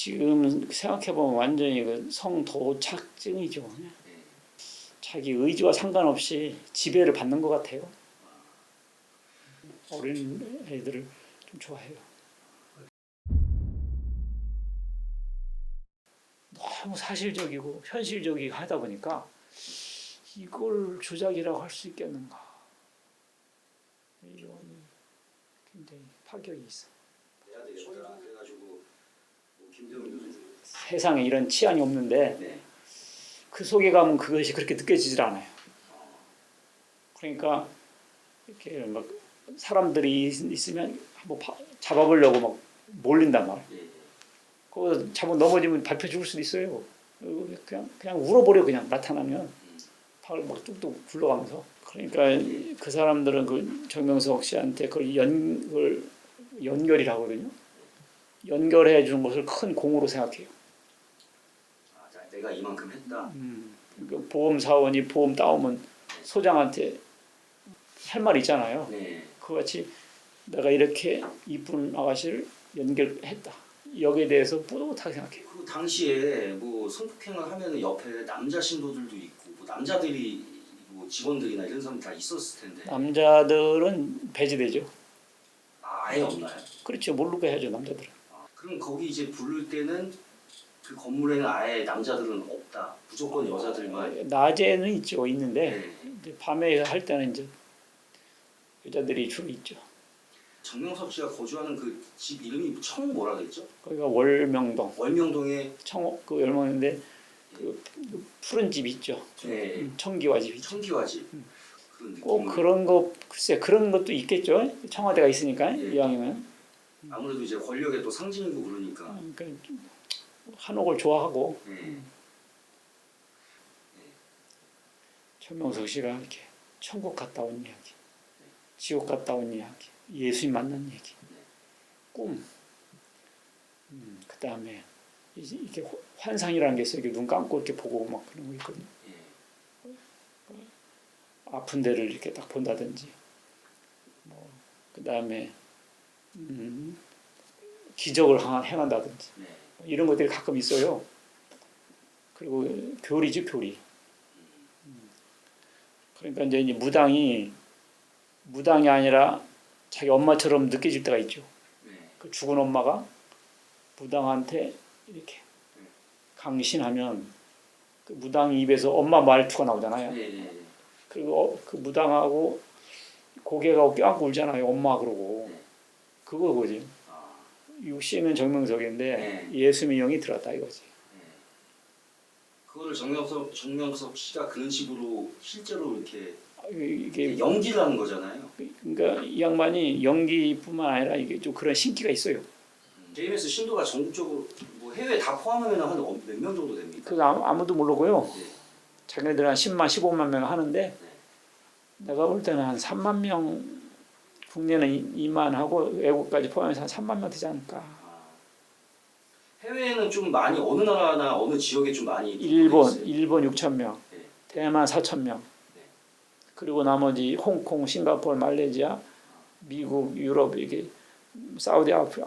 지금 생각해보면 완전히 그 성도착증이죠. 그냥. 자기 의지와 상관없이 지배를 받는 것 같아요. 어린 애들을 좀 좋아해요. 너무 사실적이고 현실적이고 하다 보니까 이걸 조작이라고 할 수 있겠는가? 이건 굉장히 파격이 있어. 세상에 이런 치안이 없는데 네. 그 속에 가면 그것이 그렇게 느껴지질 않아요. 그러니까 이렇게 막 사람들이 있- 있으면 한번 파- 잡아보려고 막 몰린단 말이에요. 예. 그거 잘못 넘어지면 밟혀 죽을 수도 있어요. 어, 그냥 그냥 울어버려 그냥 나타나면 팔을 막 뚝뚝 굴러가면서. 그러니까 그 사람들은 그 정명석 씨한테 그걸 연, 그걸 연결이라고 하거든요. 연결해 주는 것을 큰 공으로 생각해요. 아, 자, 내가 이만큼 했다. 음, 그 보험 사원이 보험 따오면 소장한테 할 말 있잖아요. 네. 그같이 내가 이렇게 이쁜 아가씨를 연결했다. 여기에 대해서 뿌듯하게 생각해요. 그 당시에 뭐 성폭행을 하면 옆에 남자 신도들도 있고 뭐 남자들이 뭐 직원들이나 이런 사람 다 있었을 텐데 남자들은 배제되죠. 아, 아예 없나요? 그렇죠. 모르게 해야죠 남자들은. 아, 그럼 거기 이제 부를 때는 그 건물에는 아예 남자들은 없다. 무조건 여자들만. 낮에는 있죠. 있는데 네. 이제 밤에 할 때는 이제 여자들이 주로 있죠. 정명석 씨가 거주하는 그 집 이름이 청 뭐라 그랬죠? 거기가 월명동 월명동에 청그 월명인데 그, 그 푸른 집 있죠. 네. 음, 청기와 집 있죠. 청기화 집 그런 느낌. 꼭 그런 거 글쎄 그런 것도 있겠죠. 청와대가 있으니까 예. 이왕이면 아무래도 이제 권력의 또 상징이고 그러니까. 그러니까 좀 한옥을 좋아하고 네. 천명석 씨가 이렇게 천국 갔다 온 이야기, 지옥 갔다 온 이야기, 예수님 만난 얘기, 꿈, 음, 그 다음에 이게 환상이라는 게 있어요. 눈 감고 이렇게 보고 막 그런 거 있거든요. 예. 아픈 데를 이렇게 딱 본다든지, 뭐, 그 다음에 음, 기적을 하- 행한다든지 네. 이런 것들이 가끔 있어요. 그리고 교리지 교리. 음. 그러니까 이제 이 무당이 무당이 아니라 자기 엄마처럼 느껴질 때가 있죠. 네. 그 죽은 엄마가 무당한테 이렇게 강신하면 그 무당 입에서 엄마 말투가 나오잖아요. 네. 네. 그리고 어, 그 무당하고 고개가 껴안고 울잖아요. 엄마 그러고 네. 그거 거지. 아, 육신은 정명석인데 네. 예수의 영이 들었다 이거지. 네. 그거를 정명석 정명석 씨가 그런 식으로 실제로 이렇게 이게 연기를 하는 거잖아요. 그러니까 이 양반이 연기뿐만 아니라 이게 좀 그런 신기가 있어요. JMS 신도가 전국적으로 뭐 해외 다 포함하면 한 몇 명 정도 됩니까? 그 아무- 아무도 모르고요. 네. 자기네들 한 10만, 15만 명 하는데 내가 볼 때는 한 3만 명 국내는 2만 하고 외국까지 포함해서 한 3만 명 되지 않을까. 아, 해외에는 좀 많이 어느 나라나 어느 지역에 좀 많이 일본, 있어요? 일본 6천 명, 네. 대만 4천 명, 네. 그리고 나머지 홍콩, 싱가포르, 말레이시아, 미국, 유럽 이게 사우디 아프,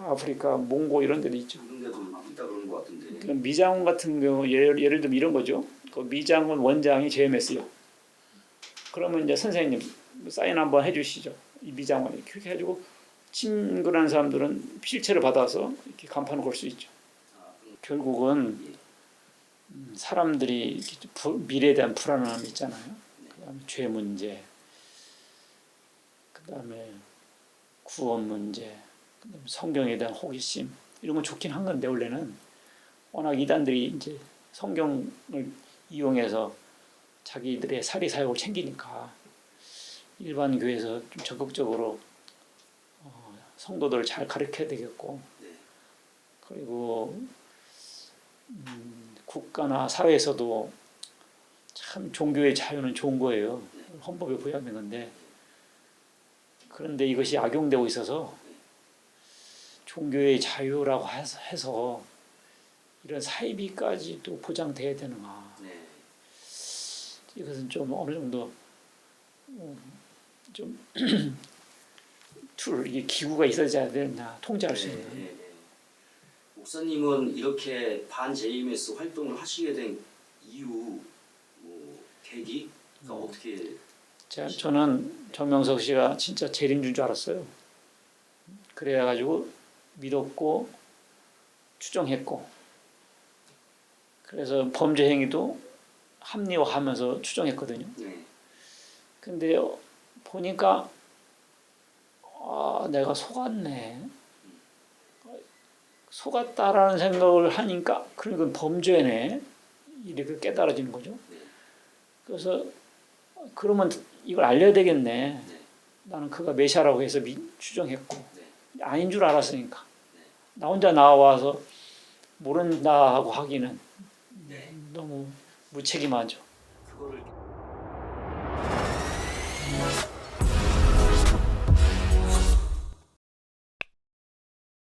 아프리카, 몽고 이런 데도 있죠. 그런 데도 있다 그러는 것 같은데. 그럼 미장원 같은 경우 예를, 예를 들면 이런 거죠. 그 미장원 원장이 JMS요. 그러면 이제 선생님 사인 한번 해주시죠. 이 미장원이 그렇게 해가지고 친근한 사람들은 실체를 받아서 이렇게 간판을 걸 수 있죠. 결국은 음, 사람들이 미래에 대한 불안함이 있잖아요. 그다음에 죄 문제, 그다음에 구원 문제, 그다음에 성경에 대한 호기심 이런 건 좋긴 한 건데 원래는 워낙 이단들이 이제 성경을 이용해서 자기들의 사리 사욕을 챙기니까 일반 교회에서 좀 적극적으로 어, 성도들을 잘 가르쳐야 되겠고 네. 그리고 음, 국가나 사회에서도 참 종교의 자유는 좋은 거예요. 헌법에 부여하는 건데 그런데 이것이 악용되고 있어서 종교의 자유라고 해서, 해서 이런 사이비까지도 보장돼야 되는가? 네. 이것은 좀 어느 정도 음, 좀 툴, 이게 기구가 있어야 되나 통제할 수 네, 있는. 네, 네. 목사님은 이렇게 반 JMS 활동을 하시게 된 이유, 뭐 계기가 어떻게 제가 저는 정명석 씨가 진짜 재림준 줄 알았어요. 그래가지고 믿었고 추정했고 그래서 범죄 행위도 합리화하면서 추정했거든요. 네, 근데 보니까 아 내가 속았네. 속았다라는 생각을 하니까 그러니까 범죄네 이렇게 깨달아지는 거죠. 네. 그래서 그러면 이걸 알려야 되겠네. 네. 나는 그가 메시아라고 해서 미- 추정했고 네. 아닌 줄 알았으니까 나 혼자 나와서 모른다 하고 하기는 네. 너무 무책임하죠.